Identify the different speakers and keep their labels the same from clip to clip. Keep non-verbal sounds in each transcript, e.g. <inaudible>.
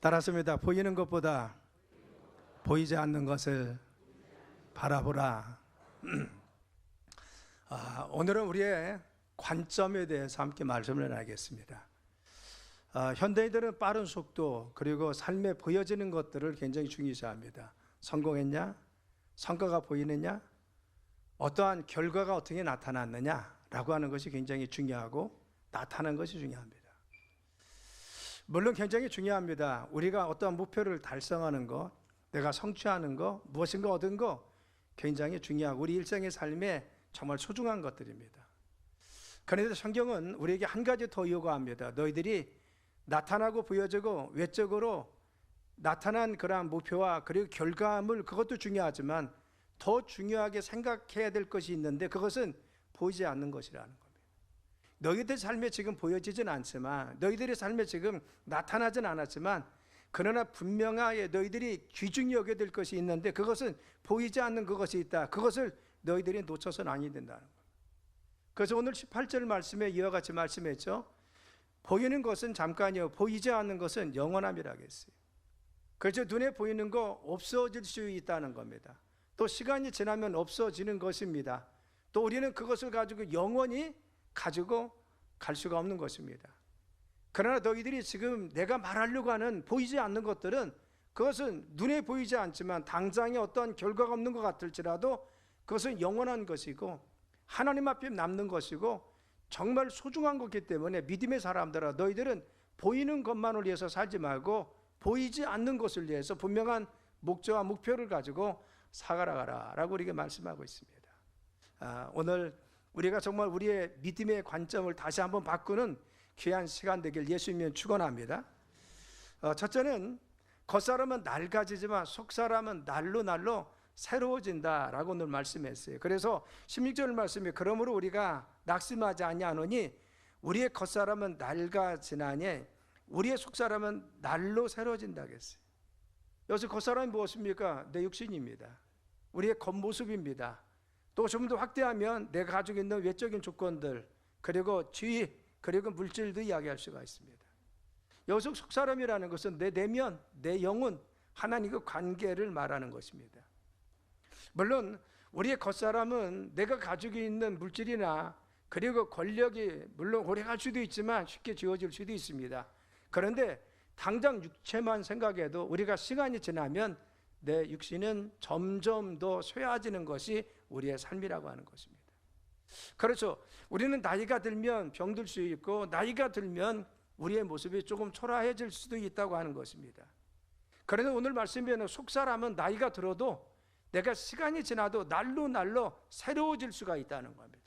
Speaker 1: 따라서입니다. 보이는 것보다 보이지 않는 것을 바라보라. <clears throat> 아, 오늘은 우리의 관점에 대해서 함께 말씀을 나누겠습니다. 아, 현대인들은 빠른 속도 그리고 삶에 보여지는 것들을 굉장히 중요시합니다. 성공했냐? 성과가 보이느냐? 어떠한 결과가 어떻게 나타났느냐라고 하는 것이 굉장히 중요하고 나타나는 것이 중요합니다. 물론 굉장히 중요합니다. 우리가 어떠한 목표를 달성하는 것, 내가 성취하는 것, 무엇인가 얻은 것 굉장히 중요하고 우리 일생의 삶에 정말 소중한 것들입니다. 그런데 성경은 우리에게 한 가지 더 요구합니다. 너희들이 나타나고 보여지고 외적으로 나타난 그러한 목표와 그리고 결과물 그것도 중요하지만 더 중요하게 생각해야 될 것이 있는데 그것은 보이지 않는 것이라는 겁니다. 너희들 삶에 지금 보여지진 않지만 너희들의 삶에 지금 나타나진 않았지만 그러나 분명하게 너희들이 귀중히 여겨야 될 것이 있는데 그것은 보이지 않는 그것이 있다. 그것을 너희들이 놓쳐서는 아니 된다는 겁니다. 그래서 오늘 18절 말씀에 이와 같이 말씀했죠. 보이는 것은 잠깐이요. 보이지 않는 것은 영원함이라고 했어요. 그래서 눈에 보이는 거 없어질 수 있다는 겁니다. 또 시간이 지나면 없어지는 것입니다. 또 우리는 그것을 가지고 영원히 가지고 갈 수가 없는 것입니다. 그러나 너희들이 지금 내가 말하려고 하는 보이지 않는 것들은 그것은 눈에 보이지 않지만 당장에 어떤 결과가 없는 것 같을지라도 그것은 영원한 것이고 하나님 앞에 남는 것이고 정말 소중한 것이기 때문에 믿음의 사람들아 너희들은 보이는 것만을 위해서 살지 말고 보이지 않는 것을 위해서 분명한 목적과 목표를 가지고 살아가라라고 우리에게 말씀하고 있습니다. 아, 오늘 우리가 정말 우리의 믿음의 관점을 다시 한번 바꾸는 귀한 시간 되길 예수님은 축원합니다. 어, 첫째는 겉사람은 낡아지지만 속사람은 날로 날로 새로워진다라고 오늘 말씀했어요. 그래서 16절 말씀이 그러므로 우리가 낙심하지 아니하노니 우리의 겉사람은 낡아지나니 우리의 속사람은 날로 새로워진다 했어요. 여기서 겉사람이 무엇입니까? 내 육신입니다. 우리의 겉모습입니다. 또 좀 더 확대하면 내가 가지고 있는 외적인 조건들 그리고 지위 그리고 물질도 이야기할 수가 있습니다. 여기서 속사람이라는 것은 내 내면, 내 영혼, 하나님과 관계를 말하는 것입니다. 물론 우리의 겉사람은 내가 가지고 있는 물질이나 그리고 권력이 물론 오래 갈 수도 있지만 쉽게 지워질 수도 있습니다. 그런데 당장 육체만 생각해도 우리가 시간이 지나면 내 육신은 점점 더 쇠해지는 것이 우리의 삶이라고 하는 것입니다. 그렇죠. 우리는 나이가 들면 병들 수 있고 나이가 들면 우리의 모습이 조금 초라해질 수도 있다고 하는 것입니다. 그런데 오늘 말씀에는 속사람은 나이가 들어도 내가 시간이 지나도 날로 날로 새로워질 수가 있다는 겁니다.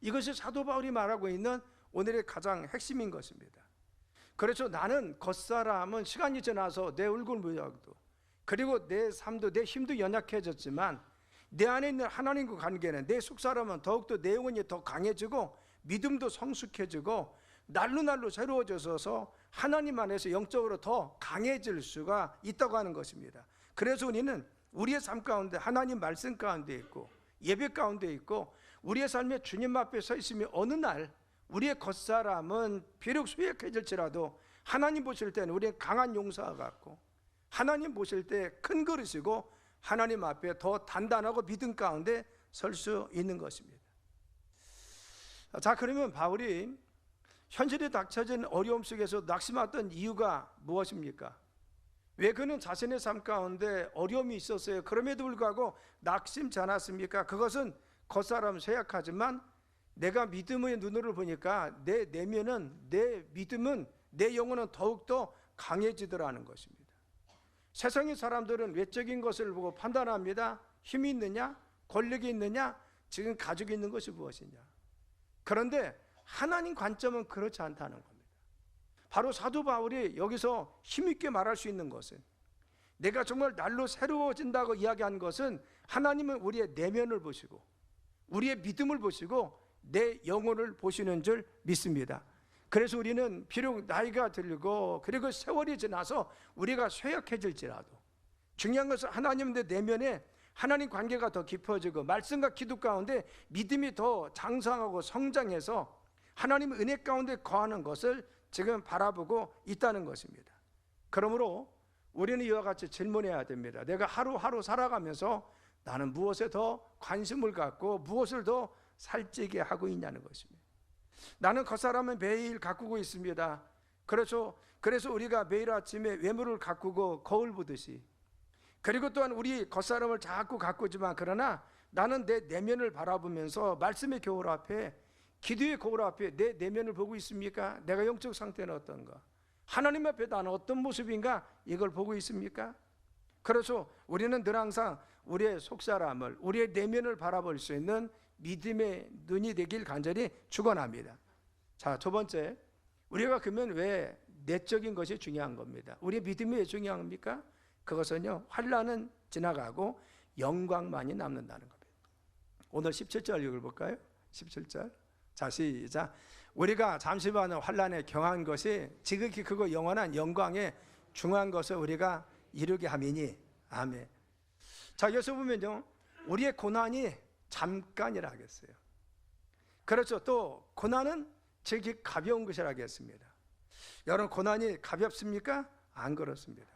Speaker 1: 이것이 사도 바울이 말하고 있는 오늘의 가장 핵심인 것입니다. 그래서 나는 겉사람은 시간이 지나서 내 얼굴 모양도 그리고 내 삶도 내 힘도 연약해졌지만 내 안에 있는 하나님과 관계는 내 속사람은 더욱더 내 영혼이 더 강해지고 믿음도 성숙해지고 날로 날로 새로워져서 하나님 안에서 영적으로 더 강해질 수가 있다고 하는 것입니다. 그래서 우리는 우리의 삶 가운데 하나님 말씀 가운데 있고 예배 가운데 있고 우리의 삶에 주님 앞에 서 있으면 어느 날 우리의 겉사람은 비록 수액해질지라도 하나님 보실 때는 우리의 강한 용사와 같고 하나님 보실 때 큰 그릇이고 하나님 앞에 더 단단하고 믿음 가운데 설 수 있는 것입니다. 자, 그러면 바울이 현실에 닥쳐진 어려움 속에서 낙심했던 이유가 무엇입니까? 왜 그는 자신의 삶 가운데 어려움이 있었어요. 그럼에도 불구하고 낙심지 않았습니까? 그것은 겉사람 쇠약하지만 내가 믿음의 눈으로 보니까 내 내면은 내 믿음은 내 영혼은 더욱더 강해지더라는 것입니다. 세상의 사람들은 외적인 것을 보고 판단합니다. 힘이 있느냐? 권력이 있느냐? 지금 가지고 있는 것이 무엇이냐? 그런데 하나님 관점은 그렇지 않다는 겁니다. 바로 사도 바울이 여기서 힘있게 말할 수 있는 것은 내가 정말 날로 새로워진다고 이야기한 것은 하나님은 우리의 내면을 보시고 우리의 믿음을 보시고 내 영혼을 보시는 줄 믿습니다. 그래서 우리는 비록 나이가 들고 그리고 세월이 지나서 우리가 쇠약해질지라도 중요한 것은 하나님 내 내면에 하나님 관계가 더 깊어지고 말씀과 기도 가운데 믿음이 더 장성하고 성장해서 하나님 은혜 가운데 거하는 것을 지금 바라보고 있다는 것입니다. 그러므로 우리는 이와 같이 질문해야 됩니다. 내가 하루하루 살아가면서 나는 무엇에 더 관심을 갖고 무엇을 더 살찌게 하고 있냐는 것입니다. 나는 겉사람은 매일 가꾸고 있습니다. 그래서 그래서 우리가 매일 아침에 외모를 가꾸고 거울 보듯이 그리고 또한 우리 겉사람을 자꾸 가꾸지만 그러나 나는 내 내면을 바라보면서 말씀의 교울 앞에 기도의 거울 앞에 내 내면을 보고 있습니까? 내가 영적 상태는 어떤가? 하나님 앞에 나는 어떤 모습인가? 이걸 보고 있습니까? 그래서 우리는 늘 항상 우리의 속사람을 우리의 내면을 바라볼 수 있는 믿음의 눈이 되길 간절히 축원합니다. 자, 두 번째. 우리가 그러면 왜 내적인 것이 중요한 겁니다. 우리 믿음이 왜 중요합니까? 그것은요. 환란은 지나가고 영광만이 남는다는 겁니다. 오늘 17절 읽어 볼까요? 17절. 자, 시작. 우리가 잠시만 환란에 경한 것이 지극히 크고 영원한 영광에 중한 것을 우리가 이루게 함이니 아멘. 자, 여기서 보면요. 우리의 고난이 잠깐이라 하겠어요. 그렇죠. 또 고난은 지극히 가벼운 것이라 하겠습니다. 여러분 고난이 가볍습니까? 안 그렇습니다.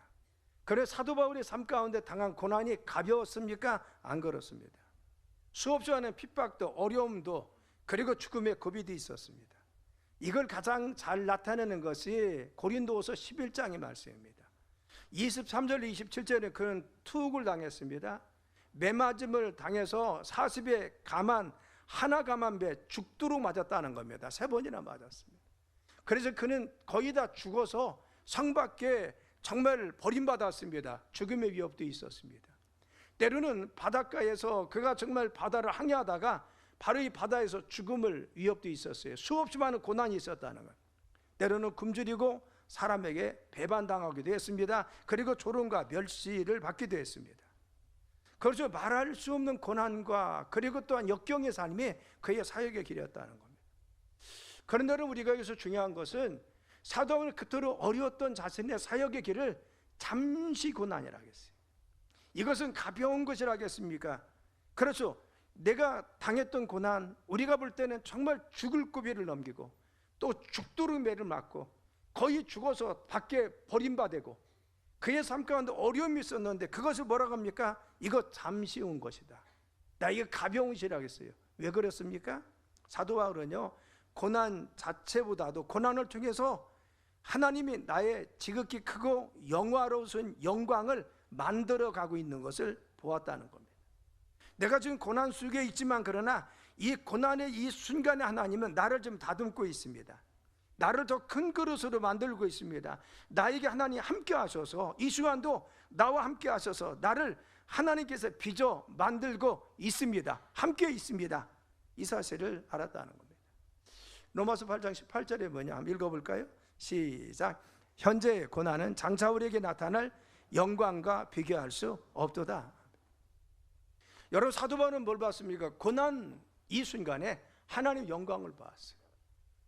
Speaker 1: 그래 사도 바울의 삶 가운데 당한 고난이 가벼웠습니까? 안 그렇습니다. 수없이 많은 핍박도 어려움도 그리고 죽음의 고비도 있었습니다. 이걸 가장 잘 나타내는 것이 고린도후서 11장의 말씀입니다. 23절 27절에 그는 투옥을 당했습니다. 매맞음을 당해서 40에 가만 하나 가만 배 죽도록 맞았다는 겁니다. 세 번이나 맞았습니다. 그래서 그는 거의 다 죽어서 성 밖에 정말 버림받았습니다. 죽음의 위협도 있었습니다. 때로는 바닷가에서 그가 정말 바다를 항해하다가 바로 이 바다에서 죽음을 위협도 있었어요. 수없이 많은 고난이 있었다는 것. 때로는 굶주리고 사람에게 배반당하기도 했습니다. 그리고 조롱과 멸시를 받기도 했습니다. 그렇죠. 말할 수 없는 고난과 그리고 또한 역경의 삶이 그의 사역의 길이었다는 겁니다. 그런데 우리가 여기서 중요한 것은 사도를 그토록 어려웠던 자신의 사역의 길을 잠시 고난이라 하겠어요. 이것은 가벼운 것이라 하겠습니까? 그렇죠. 내가 당했던 고난, 우리가 볼 때는 정말 죽을 고비를 넘기고 또 죽도록 매를 맞고 거의 죽어서 밖에 버림받고 그의 삶 가운데 어려움이 있었는데 그것을 뭐라고 합니까? 이거 잠시 온 것이다. 나 이거 가벼운 것이라겠어요. 왜 그랬습니까? 사도 바울은요 고난 자체보다도 고난을 통해서 하나님이 나의 지극히 크고 영화로우신 영광을 만들어 가고 있는 것을 보았다는 겁니다. 내가 지금 고난 속에 있지만 그러나 이 고난의 이 순간에 하나님은 나를 좀 다듬고 있습니다. 나를 더 큰 그릇으로 만들고 있습니다. 나에게 하나님 함께 하셔서 이 시간도 나와 함께 하셔서 나를 하나님께서 빚어 만들고 있습니다. 함께 있습니다. 이 사실을 알았다는 겁니다. 로마서 8장 18절에 뭐냐 한번 읽어볼까요? 시작. 현재의 고난은 장차 우리에게 나타날 영광과 비교할 수 없도다. 여러분 사도 바울은 뭘 봤습니까? 고난 이 순간에 하나님 영광을 봤어요.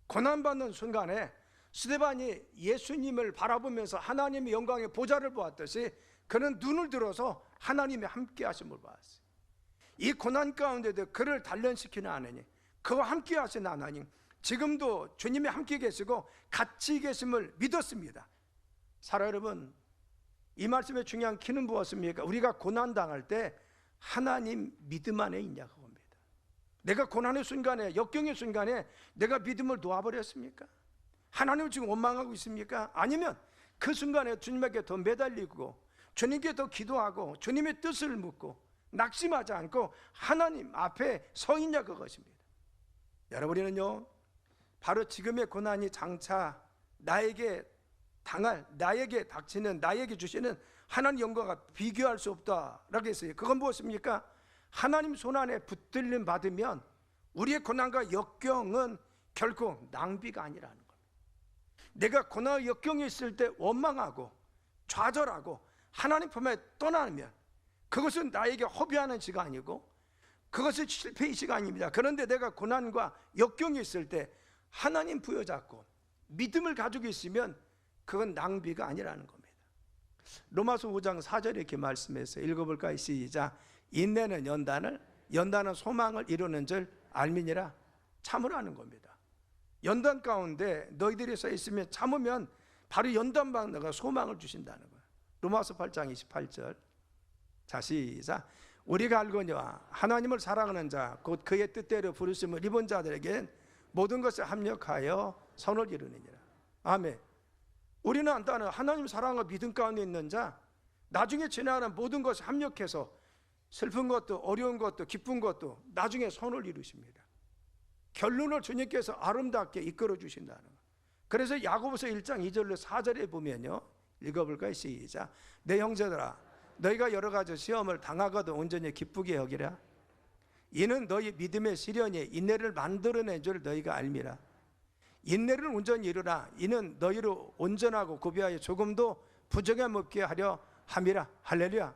Speaker 1: 고난 받는 순간에 스데반이 예수님을 바라보면서 하나님의 영광의 보좌를 보았듯이 그는 눈을 들어서 하나님의 함께 하심을 봤어요. 이 고난 가운데도 그를 단련시키는 하나님, 그와 함께 하신 하나님, 지금도 주님이 함께 계시고 같이 계심을 믿었습니다. 사랑 여러분, 이 말씀의 중요한 키는 무엇입니까? 우리가 고난 당할 때 하나님 믿음 안에 있냐고. 내가 고난의 순간에 역경의 순간에 내가 믿음을 놓아버렸습니까? 하나님을 지금 원망하고 있습니까? 아니면 그 순간에 주님에게 더 매달리고 주님께 더 기도하고 주님의 뜻을 묻고 낙심하지 않고 하나님 앞에 서 있냐 그것입니다. 여러분은요 바로 지금의 고난이 장차 나에게 당할 나에게 닥치는 나에게 주시는 하나님 영광과 비교할 수 없다라고 했어요. 그건 무엇입니까? 하나님 손 안에 붙들림 받으면 우리의 고난과 역경은 결코 낭비가 아니라는 겁니다. 내가 고난 역경이 있을 때 원망하고 좌절하고 하나님 품에 떠나면 그것은 나에게 허비하는 시간이고 그것은 실패의 시간입니다. 그런데 내가 고난과 역경이 있을 때 하나님 부여잡고 믿음을 가지고 있으면 그건 낭비가 아니라는 겁니다. 로마서 5장 4절에 이렇게 말씀해서 읽어볼까요? 시작. 인내는 연단을, 연단은 소망을 이루는 줄 알미니라 참으라는 겁니다. 연단 가운데 너희들이 서 있으면 참으면 바로 연단받는 내가 소망을 주신다는 거예요. 로마서 8장 28절. 자 시작. 우리가 알거니와 하나님을 사랑하는 자 곧 그의 뜻대로 부르심을 입은 자들에겐 모든 것을 합력하여 선을 이루느니라. 아멘. 우리는 안다는 하나님 사랑과 믿음 가운데 있는 자 나중에 지나가는 모든 것을 합력해서 슬픈 것도 어려운 것도 기쁜 것도 나중에 선을 이루십니다. 결론을 주님께서 아름답게 이끌어 주신다는 거. 그래서 야고보서 1장 2절로 4절에 보면요. 읽어볼까요? 시작. 내 형제들아 너희가 여러 가지 시험을 당하거든 온전히 기쁘게 여기라. 이는 너희 믿음의 시련이 인내를 만들어낸 줄 너희가 알미라. 인내를 온전히 이루라. 이는 너희로 온전하고 고비하여 조금도 부정함 없게 하려 함이라. 할렐루야.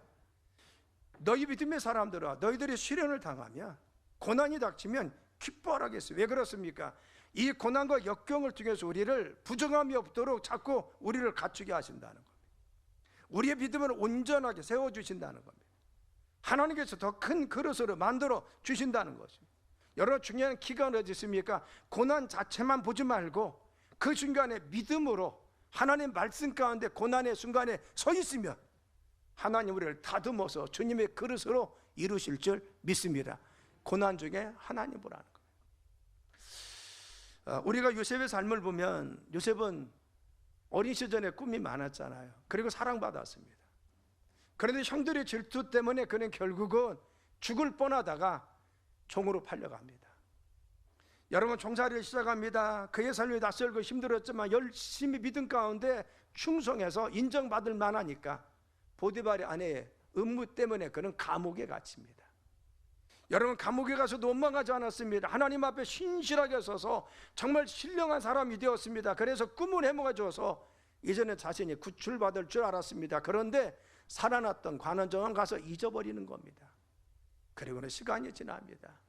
Speaker 1: 너희 믿음의 사람들아 너희들이 시련을 당하면 고난이 닥치면 기뻐하라겠어요. 왜 그렇습니까? 이 고난과 역경을 통해서 우리를 부정함이 없도록 자꾸 우리를 갖추게 하신다는 겁니다. 우리의 믿음을 온전하게 세워 주신다는 겁니다. 하나님께서 더 큰 그릇으로 만들어 주신다는 것입니다. 여러분 중요한 기간 어디 있습니까? 고난 자체만 보지 말고 그 순간에 믿음으로 하나님 말씀 가운데 고난의 순간에 서 있으면 하나님 우리를 다듬어서 주님의 그릇으로 이루실 줄 믿습니다. 고난 중에 하나님 보라는 거예요. 어, 우리가 요셉의 삶을 보면 요셉은 어린 시절에 꿈이 많았잖아요. 그리고 사랑받았습니다. 그런데 형들의 질투 때문에 그는 결국은 죽을 뻔하다가 종으로 팔려갑니다. 여러분 종살이를 시작합니다. 그의 삶이 낯설고 힘들었지만 열심히 믿음 가운데 충성해서 인정받을 만하니까 보디발의 아내의 음무 때문에 그는 감옥에 갇힙니다. 여러분 감옥에 가서도 원망하지 않았습니다. 하나님 앞에 신실하게 서서 정말 신령한 사람이 되었습니다. 그래서 꿈을 해먹어줘서 이전에 자신이 구출받을 줄 알았습니다. 그런데 살아났던 관원정원 가서 잊어버리는 겁니다. 그리고는 시간이 지납니다.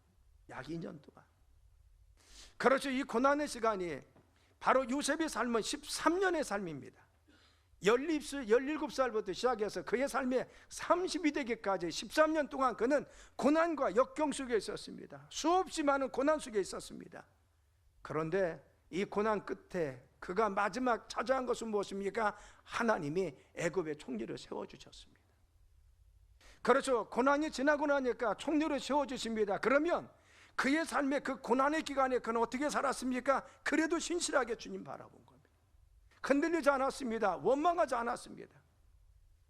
Speaker 1: 약 2년 동안. 그렇죠. 이 고난의 시간이 바로 요셉의 삶은 13년의 삶입니다. 17살부터 시작해서 그의 삶에 30이 되기까지 13년 동안 그는 고난과 역경 속에 있었습니다. 수없이 많은 고난 속에 있었습니다. 그런데 이 고난 끝에 그가 마지막 찾아한 것은 무엇입니까? 하나님이 애굽의 총리를 세워 주셨습니다. 그렇죠. 고난이 지나고 나니까 총리를 세워 주십니다. 그러면 그의 삶의 그 고난의 기간에 그는 어떻게 살았습니까? 그래도 신실하게 주님 바라본 겁니다. 흔들리지 않았습니다. 원망하지 않았습니다.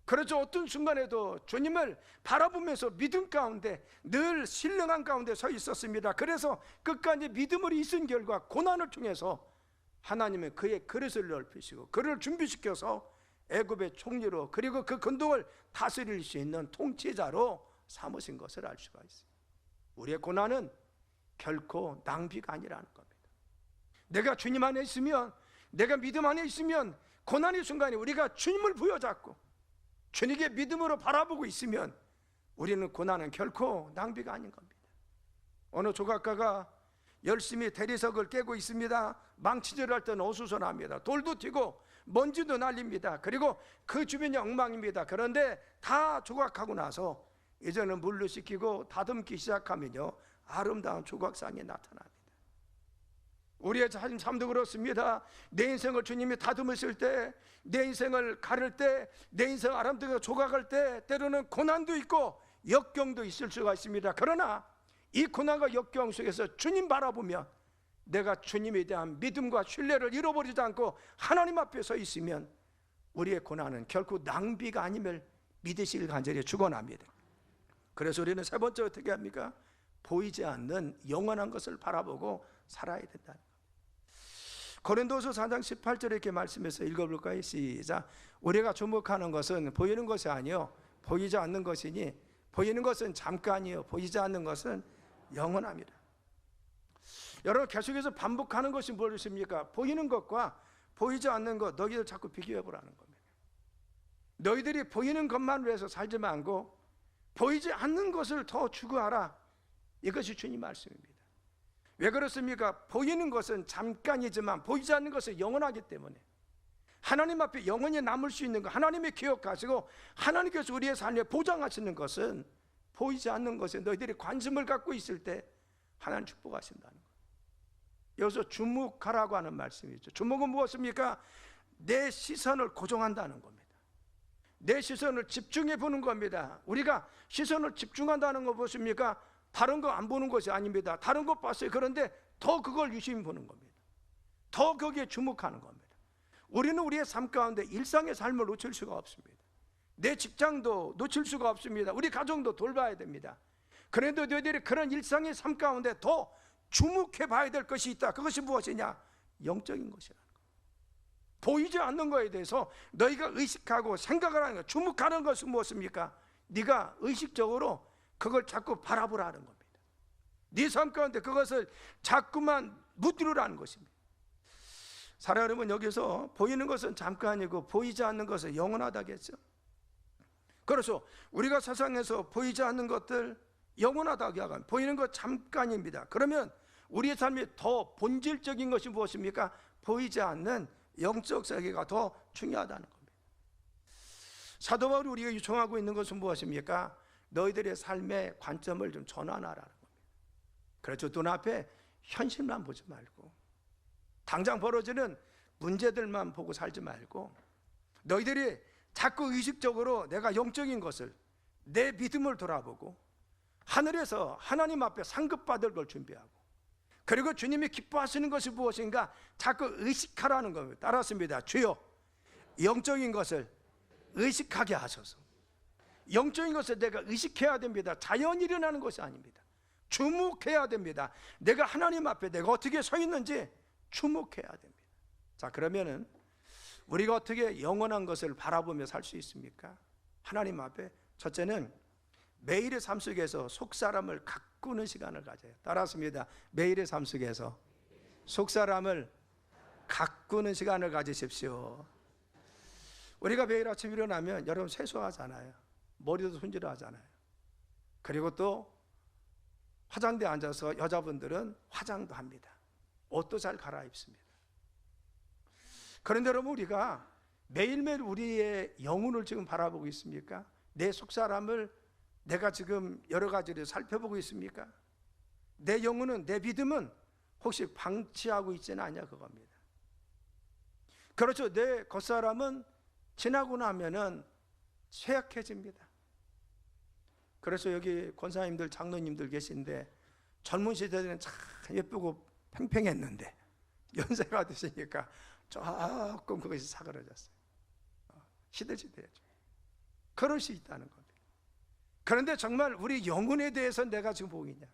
Speaker 1: 그렇죠. 어떤 순간에도 주님을 바라보면서 믿음 가운데 늘 신령한 가운데 서 있었습니다. 그래서 끝까지 믿음을 있은 결과 고난을 통해서 하나님은 그의 그릇을 넓히시고 그를 준비시켜서 애굽의 총리로 그리고 그 근동을 다스릴 수 있는 통치자로 삼으신 것을 알 수가 있습니다. 우리의 고난은 결코 낭비가 아니라는 겁니다. 내가 주님 안에 있으면 내가 믿음 안에 있으면 고난의 순간에 우리가 주님을 부여잡고 주님의 믿음으로 바라보고 있으면 우리는 고난은 결코 낭비가 아닌 겁니다. 어느 조각가가 열심히 대리석을 깨고 있습니다. 망치질할 때는 어수선합니다. 돌도 튀고 먼지도 날립니다. 그리고 그 주변이 엉망입니다. 그런데 다 조각하고 나서 이제는 물로 씻기고 다듬기 시작하면요 아름다운 조각상이 나타납니다. 우리의 삶도 그렇습니다. 내 인생을 주님이 다듬으실 때, 내 인생을 가를 때, 내 인생 아름다게 조각할 때, 때로는 고난도 있고 역경도 있을 수가 있습니다. 그러나 이 고난과 역경 속에서 주님 바라보면 내가 주님에 대한 믿음과 신뢰를 잃어버리지 않고 하나님 앞에 서 있으면 우리의 고난은 결코 낭비가 아님을 믿으시길 간절히 축원합니다. 그래서 우리는 세 번째 어떻게 합니까? 보이지 않는 영원한 것을 바라보고 살아야 된다. 고린도서 4장 18절에 이렇게 말씀해서 읽어볼까요? 시작. 우리가 주목하는 것은 보이는 것이 아니요 보이지 않는 것이니 보이는 것은 잠깐이요 보이지 않는 것은 영원합니다. 여러분 계속해서 반복하는 것이 무엇입니까? 보이는 것과 보이지 않는 것 너희들 자꾸 비교해 보라는 겁니다. 너희들이 보이는 것만으로 해서 살지 말고 보이지 않는 것을 더 추구하라. 이것이 주님 말씀입니다. 왜 그렇습니까? 보이는 것은 잠깐이지만 보이지 않는 것은 영원하기 때문에 하나님 앞에 영원히 남을 수 있는 것 하나님의 기억하시고 하나님께서 우리의 삶에 보장하시는 것은 보이지 않는 것에 너희들이 관심을 갖고 있을 때 하나님 축복하신다는 거예요. 여기서 주목하라고 하는 말씀이죠. 주목은 무엇입니까? 내 시선을 고정한다는 겁니다. 내 시선을 집중해 보는 겁니다. 우리가 시선을 집중한다는 거 보십니까? 다른 거 안 보는 것이 아닙니다. 다른 거 봤어요. 그런데 더 그걸 유심히 보는 겁니다. 더 거기에 주목하는 겁니다. 우리는 우리의 삶 가운데 일상의 삶을 놓칠 수가 없습니다. 내 직장도 놓칠 수가 없습니다. 우리 가정도 돌봐야 됩니다. 그런데 너희들이 그런 일상의 삶 가운데 더 주목해 봐야 될 것이 있다. 그것이 무엇이냐? 영적인 것이라는 거. 보이지 않는 것에 대해서 너희가 의식하고 생각을 하는 것, 주목하는 것은 무엇입니까? 네가 의식적으로 그걸 자꾸 바라보라는 겁니다. 네 삶 가운데 그것을 자꾸만 묻들으라는 것입니다. 사랑 여러분 여기서 보이는 것은 잠깐이고 보이지 않는 것은 영원하다겠죠. 그래서 우리가 세상에서 보이지 않는 것들 영원하다고 하면 보이는 것 잠깐입니다. 그러면 우리의 삶이 더 본질적인 것이 무엇입니까? 보이지 않는 영적 세계가 더 중요하다는 겁니다. 사도 바울이 우리가 요청하고 있는 것은 무엇입니까? 너희들의 삶의 관점을 좀 전환하라는 겁니다. 그렇죠. 눈앞에 현실만 보지 말고 당장 벌어지는 문제들만 보고 살지 말고 너희들이 자꾸 의식적으로 내가 영적인 것을 내 믿음을 돌아보고 하늘에서 하나님 앞에 상급받을 걸 준비하고 그리고 주님이 기뻐하시는 것이 무엇인가 자꾸 의식하라는 겁니다. 따랐습니다. 주여 영적인 것을 의식하게 하소서. 영적인 것을 내가 의식해야 됩니다. 자연히 일어나는 것이 아닙니다. 주목해야 됩니다. 내가 하나님 앞에 내가 어떻게 서 있는지 주목해야 됩니다. 자, 그러면은 우리가 어떻게 영원한 것을 바라보며 살 수 있습니까? 하나님 앞에 첫째는 매일의 삶 속에서 속 사람을 가꾸는 시간을 가져요. 따라습니다. 매일의 삶 속에서 속 사람을 가꾸는 시간을 가지십시오. 우리가 매일 아침 일어나면 여러분 세수하잖아요. 머리도 손질하잖아요. 그리고 또 화장대에 앉아서 여자분들은 화장도 합니다. 옷도 잘 갈아입습니다. 그런데 여러분 우리가 매일매일 우리의 영혼을 지금 바라보고 있습니까? 내 속사람을 내가 지금 여러 가지를 살펴보고 있습니까? 내 영혼은 내 믿음은 혹시 방치하고 있지는 않냐 그겁니다. 그렇죠. 내 겉사람은 지나고 나면은 쇠약해집니다. 그래서 여기 권사님들, 장로님들 계신데 젊은 시대에는 참 예쁘고 팽팽했는데 <laughs> 연세가 드시니까 조금 그것이 사그러졌어요. 어, 시들시들해져. 그럴 수 있다는 겁니다. 그런데 정말 우리 영혼에 대해서 내가 지금 보이냐?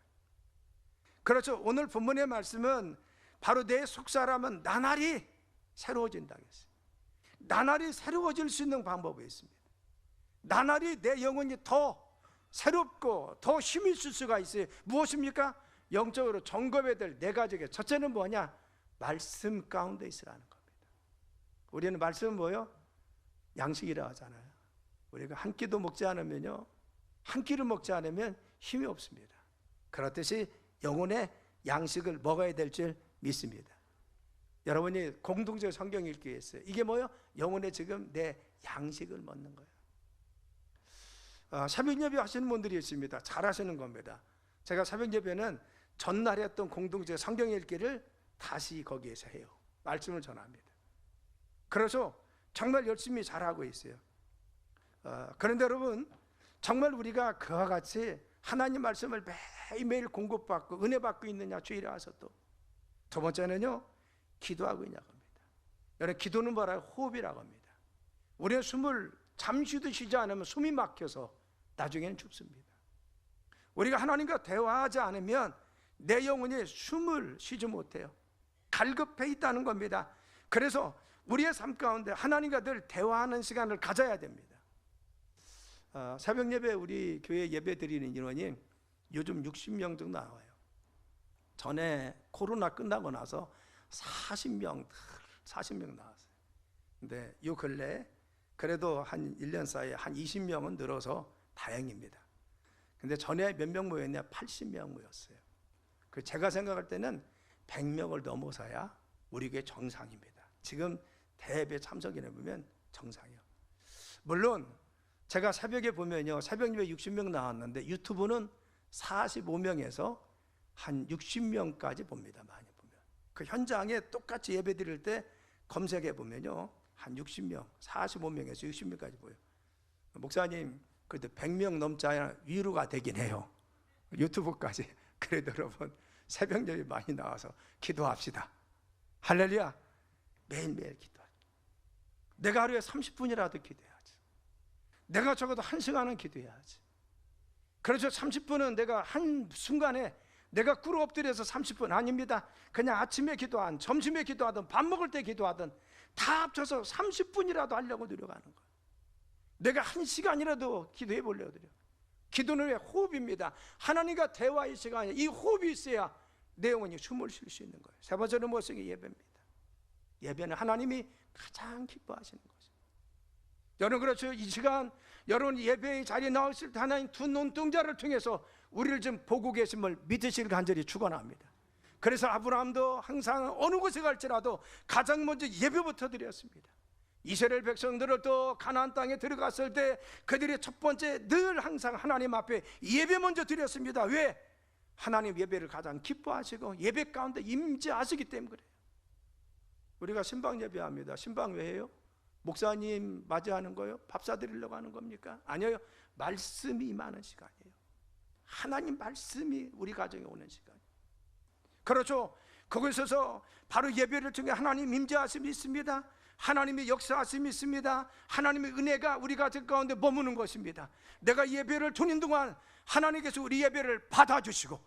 Speaker 1: 그렇죠. 오늘 본문의 말씀은 바로 내 속사람은 나날이 새로워진다 했어요. 나날이 새로워질 수 있는 방법이 있습니다. 나날이 내 영혼이 더 새롭고 더 힘이 있을 수가 있어요. 무엇입니까? 영적으로 점검해야 될 네 가지가 첫째는 뭐냐? 말씀 가운데 있으라는 겁니다. 우리는 말씀은 뭐요? 양식이라 하잖아요. 우리가 한 끼도 먹지 않으면요. 한 끼를 먹지 않으면 힘이 없습니다. 그렇듯이 영혼의 양식을 먹어야 될 줄 믿습니다. 여러분이 공동적 성경 읽기 위해서 이게 뭐요? 영혼의 지금 내 양식을 먹는 거예요. 어, 새벽 예배 하시는 분들이 있습니다. 잘 하시는 겁니다. 제가 새벽 예배는 전날 했던 공동적 성경 읽기를 다시 거기에서 해요. 말씀을 전합니다. 그래서 정말 열심히 잘하고 있어요. 어, 그런데 여러분 정말 우리가 그와 같이 하나님 말씀을 매일매일 공급받고 은혜 받고 있느냐 주일에 와서 또 두 번째는요 기도하고 있냐고 합니다. 여러분 기도는 뭐라 호흡이라고 합니다. 우리의 숨을 잠시도 쉬지 않으면 숨이 막혀서 나중에는 죽습니다. 우리가 하나님과 대화하지 않으면 내 영혼이 숨을 쉬지 못해요. 갈급해 있다는 겁니다. 그래서 우리의 삶 가운데 하나님과 늘 대화하는 시간을 가져야 됩니다. 어, 새벽 예배 우리 교회 예배 드리는 인원이 요즘 60명 정도 나와요. 전에 코로나 끝나고 나서 40명, 40명 나왔어요. 근데 요 근래 그래도 한 1년 사이에 한 20명은 늘어서 다행입니다. 근데 전에 몇 명 모였냐? 80명 모였어요. 그 제가 생각할 때는 100명을 넘어서야 우리 교회 정상입니다. 지금 대회 참석인에 보면 정상이요. 물론 제가 새벽에 보면요. 새벽 예배 60명 나왔는데 유튜브는 45명에서 한 60명까지 봅니다. 많이 보면. 그 현장에 똑같이 예배 드릴 때 검색해 보면요. 한 60명, 45명에서 60명까지 보여. 목사님 그래도 100명 넘자 위로가 되긴 해요. 유튜브까지. <laughs> 그래도 여러분 새벽 예배 많이 나와서 기도합시다. 할렐루야. 매일매일 기도하자. 내가 하루에 30분이라도 기도해야지. 내가 적어도 한 시간은 기도해야지. 그래서 30분은 내가 한 순간에 내가 꿇어 엎드려서 30분 아닙니다. 그냥 아침에 기도한, 점심에 기도하든 밥 먹을 때 기도하든 다 합쳐서 30분이라도 하려고 노력하는 거예요. 내가 한 시간이라도 기도해 보려고 드려. 기도는 왜 호흡입니다. 하나님과 대화의 시간이 이 호흡이 있어야 내 영혼이 숨을 쉴 수 있는 거예요. 세 번째는 무엇이 예배입니다. 예배는 하나님이 가장 기뻐하시는 것입니다. 여러분 그렇죠. 이 시간 여러분 예배의 자리에 나왔을 때 하나님 두 눈동자를 통해서 우리를 좀 보고 계심을 믿으실 간절히 축원합니다. 그래서 아브라함도 항상 어느 곳에 갈지라도 가장 먼저 예배부터 드렸습니다. 이스라엘 백성들을 또 가나안 땅에 들어갔을 때 그들이 첫 번째 늘 항상 하나님 앞에 예배 먼저 드렸습니다. 왜? 하나님 예배를 가장 기뻐하시고 예배 가운데 임재하시기 때문에 그래요. 우리가 신방 예배합니다. 신방 왜 해요? 목사님 맞이하는 거요? 밥 사드리려고 하는 겁니까? 아니요. 말씀이 임하는 시간이에요. 하나님 말씀이 우리 가정에 오는 시간. 그렇죠. 거기서서 바로 예배를 통해 하나님 임재하심이 있습니다. 하나님의 역사하심이 있습니다. 하나님의 은혜가 우리 가정 가운데 머무는 것입니다. 내가 예배를 드는 동안 하나님께서 우리 예배를 받아주시고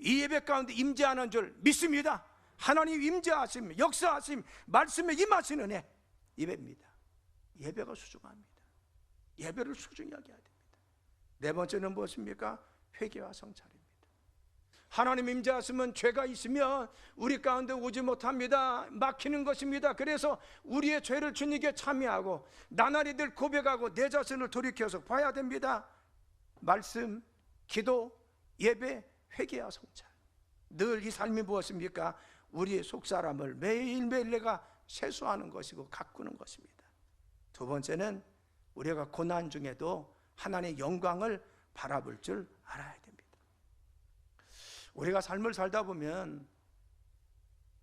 Speaker 1: 이 예배 가운데 임재하는 줄 믿습니다. 하나님 임재하심, 역사하심, 말씀에 임하시는 은혜 예배입니다. 예배가 소중합니다. 예배를 소중히 여겨야 됩니다. 네 번째는 무엇입니까? 회개와 성찰입니다. 하나님 임재하시면 죄가 있으면 우리 가운데 오지 못합니다. 막히는 것입니다. 그래서 우리의 죄를 주님께 참여하고 나날이 늘 고백하고 내 자신을 돌이켜서 봐야 됩니다. 말씀, 기도, 예배, 회개와 성찰. 늘 이 삶이 무엇입니까? 우리의 속사람을 매일매일 내가 세수하는 것이고 가꾸는 것입니다. 두 번째는 우리가 고난 중에도 하나님의 영광을 바라볼 줄 알아야 됩니다. 우리가 삶을 살다 보면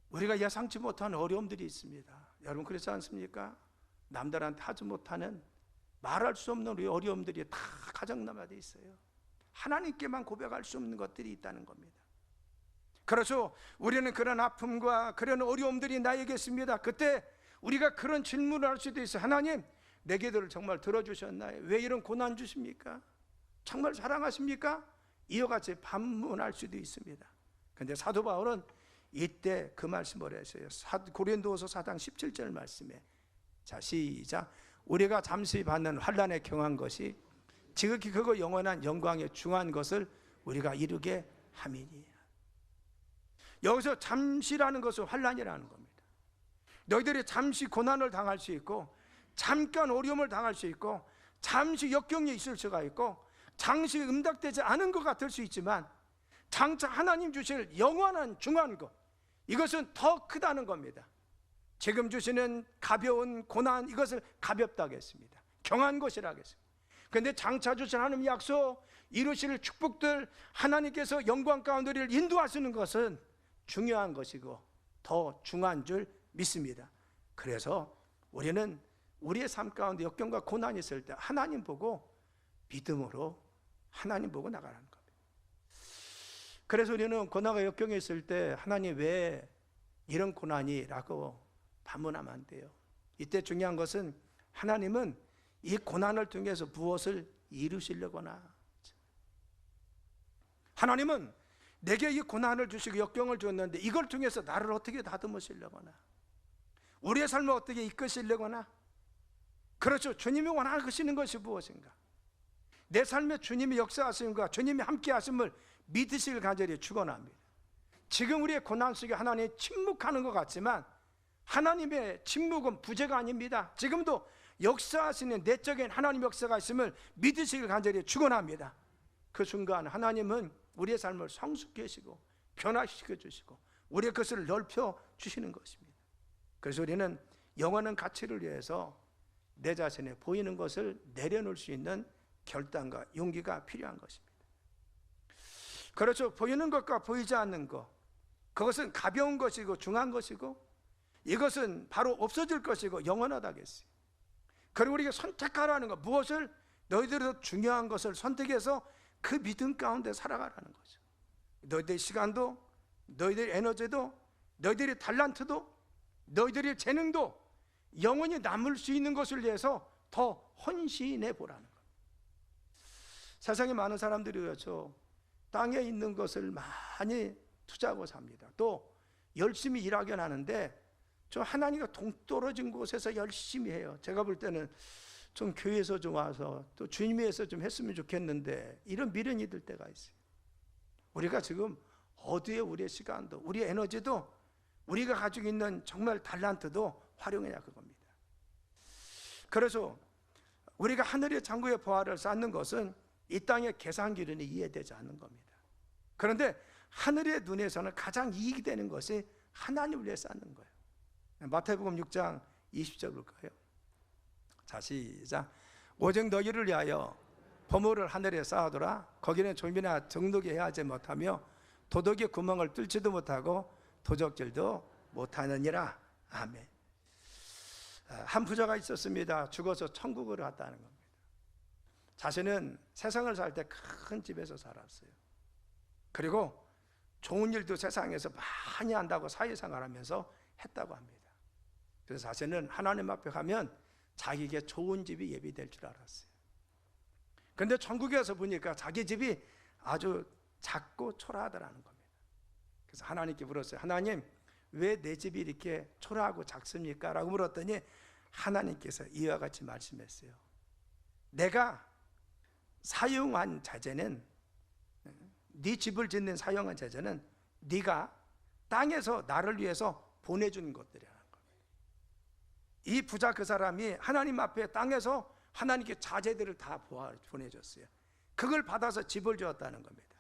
Speaker 1: 우리가 예상치 못한 어려움들이 있습니다. 여러분 그렇지 않습니까? 남들한테 하지 못하는 말할 수 없는 우리 어려움들이 다 가정남아돼 있어요. 하나님께만 고백할 수 없는 것들이 있다는 겁니다. 그래서 우리는 그런 아픔과 그런 어려움들이 나에게 있습니다. 그때 우리가 그런 질문을 할 수도 있어요. 하나님, 내 기도를 정말 들어주셨나요? 왜 이런 고난 주십니까? 정말 사랑하십니까? 이와 같이 반문할 수도 있습니다. 근데 사도 바울은 이때 그 말씀을 했어요. 사- 고린도후서 4장 17절 말씀에 자 시작 우리가 잠시 받는 환란에 경한 것이 지극히 그거 영원한 영광에 중한 것을 우리가 이루게 함이니 여기서 잠시라는 것은 환란이라는 겁니다. 너희들이 잠시 고난을 당할 수 있고 잠깐 어려움을 당할 수 있고 잠시 역경이 있을 수가 있고 잠시 응답되지 않은 것 같을 수 있지만 장차 하나님 주실 영원한 중한 것 이것은 더 크다는 겁니다. 지금 주시는 가벼운 고난 이것을 가볍다 하겠습니다. 경한 것이라 하겠습니다. 그런데 장차 주신 하나님 약속 이루실 축복들 하나님께서 영광 가운데 우리를 인도하시는 것은 중요한 것이고 더 중한 줄 믿습니다. 그래서 우리는 우리의 삶 가운데 역경과 고난이 있을 때 하나님 보고 믿음으로 하나님 보고 나가라는 겁니다. 그래서 우리는 고난과 역경이 있을 때 하나님 왜 이런 고난이라고 반문하면 안 돼요. 이때 중요한 것은 하나님은 이 고난을 통해서 무엇을 이루시려거나 하나님은 내게 이 고난을 주시고 역경을 줬는데 이걸 통해서 나를 어떻게 다듬으시려거나 우리의 삶을 어떻게 이끄시려거나 그렇죠. 주님이 원하시는 것이 무엇인가? 내 삶에 주님이 역사하심과 주님이 함께 하심을 믿으실 간절히 축원합니다. 지금 우리의 고난 속에 하나님이 침묵하는 것 같지만 하나님의 침묵은 부재가 아닙니다. 지금도 역사하시는 내적인 하나님 역사가 있음을 믿으시길 간절히 축원합니다. 그 순간 하나님은 우리의 삶을 성숙해 하시고 변화시켜 주시고 우리의 것을 넓혀 주시는 것입니다. 그래서 우리는 영원한 가치를 위해서 내 자신에 보이는 것을 내려놓을 수 있는 결단과 용기가 필요한 것입니다. 그렇죠. 보이는 것과 보이지 않는 것. 그것은 가벼운 것이고 중한 것이고 이것은 바로 없어질 것이고 영원하다겠어요. 그리고 우리가 선택하라는 것 무엇을 너희들도 중요한 것을 선택해서 그 믿음 가운데 살아가라는 거죠. 너희들의 시간도 너희들의 에너지도 너희들의 달란트도 너희들의 재능도 영원히 남을 수 있는 것을 위해서 더 헌신해 보라는 것. 세상에 많은 사람들이 그렇죠. 땅에 있는 것을 많이 투자하고 삽니다. 또 열심히 일하긴 하는데 저 하나님과 동떨어진 곳에서 열심히 해요. 제가 볼 때는 좀 교회에서 좀 와서 또 주님에서 좀 했으면 좋겠는데 이런 미련이 들 때가 있어요. 우리가 지금 어디에 우리의 시간도 우리의 에너지도 우리가 가지고 있는 정말 달란트도 활용해야 그겁니다. 그래서 우리가 하늘의 창고의 보화를 쌓는 것은 이 땅의 계산기준이 이해되지 않는 겁니다. 그런데 하늘의 눈에서는 가장 이익이 되는 것이 하나님을 위해 쌓는 거예요. 마태복음 6장 20절 볼까요? 자 시작. 오직 너희를 위하여 보물을 하늘에 쌓아두라. 거기는 좀비나 정독이 해하지 못하며 도덕의 구멍을 뚫지도 못하고 도적질도 못하느니라. 아멘. 아, 한 부자가 있었습니다. 죽어서 천국을 갔다는 겁니다. 자신은 세상을 살 때 큰 집에서 살았어요. 그리고 좋은 일도 세상에서 많이 한다고 사회생활 하면서 했다고 합니다. 그래서 자신은 하나님 앞에 가면 자기에게 좋은 집이 예비될 줄 알았어요. 근데 천국에서 보니까 자기 집이 아주 작고 초라하더라는 겁니다. 그래서 하나님께 물었어요. 하나님, 왜 내 집이 이렇게 초라하고 작습니까? 라고 물었더니 하나님께서 이와 같이 말씀했어요. 내가 사용한 자재는 네 집을 짓는 사용한 자재는 네가 땅에서 나를 위해서 보내준 것들이라는 겁니다. 이 부자 그 사람이 하나님 앞에 땅에서 하나님께 자재들을 다 보내줬어요. 그걸 받아서 집을 지었다는 겁니다.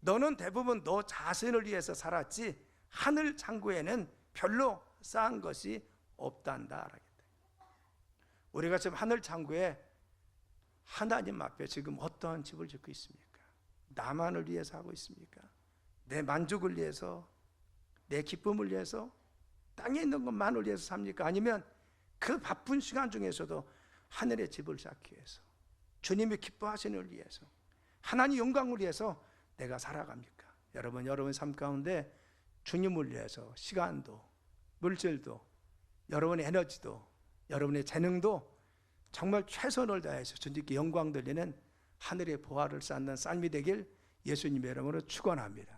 Speaker 1: 너는 대부분 너 자신을 위해서 살았지 하늘 창고에는 별로 쌓은 것이 없단다. 우리가 지금 하늘 창고에 하나님 앞에 지금 어떠한 집을 짓고 있습니까? 나만을 위해서 하고 있습니까? 내 만족을 위해서, 내 기쁨을 위해서, 땅에 있는 것만을 위해서 삽니까? 아니면 그 바쁜 시간 중에서도 하늘의 집을 쌓기 위해서, 주님이 기뻐하시는 위해서, 하나님 영광을 위해서 내가 살아갑니까? 여러분, 여러분 삶 가운데 주님을 위해서 시간도, 물질도, 여러분의 에너지도, 여러분의 재능도 정말 최선을 다해서 주님께 영광 돌리는 하늘의 보화를 쌓는 삶이 되길 예수님의 이름으로 축원합니다.